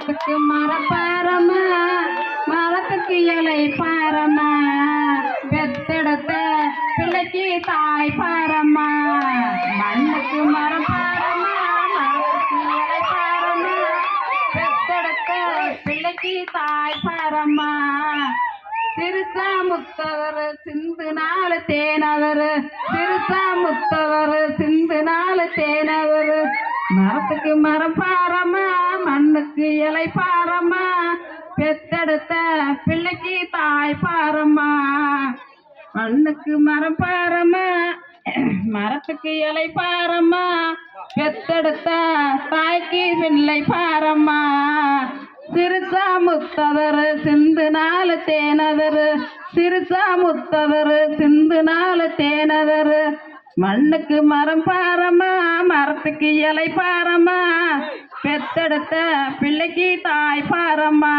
மரத்துக்கு மரப்பாரம மரத்துக்கு இலை பாரம. பெத்தெடுத்த பிள்ளைக்கு தாய் பாரம. மண்ணுக்கு மரப்பாரம மரத்துக்கு இலை பாரம்மா பெத்தெடுத்த பிள்ளைக்கு தாய் பாரம்மா திருச்சா முத்தவர் சிந்து நாள் தேனவர். திருச்சா முத்தவர் சிந்து நாள் தேனவர். மரத்துக்கு மரம் பாரம்மா மண்ணுக்கு இலை பாரம்மா. பெத்தெடுத்த பிள்ளைக்கு தாய் பாரம்மா. மண்ணுக்கு மரம் பாரம்மா. மரத்துக்கு இலை பாரம்மா. பெத்தெடுத்த தாய்க்கு பிள்ளை பாரம்மா. சிறுசா முத்தவர் சிந்து நாள் தேனவர் சிறுசா முத்தவர் சிந்து நாள் தேனவர் மண்ணுக்கு மரம் பாரம்மா. மரத்துக்கு இலை பாரம்மா. பெத்தெடுத்த பிள்ளைக்கு தாய் பாரம்மா.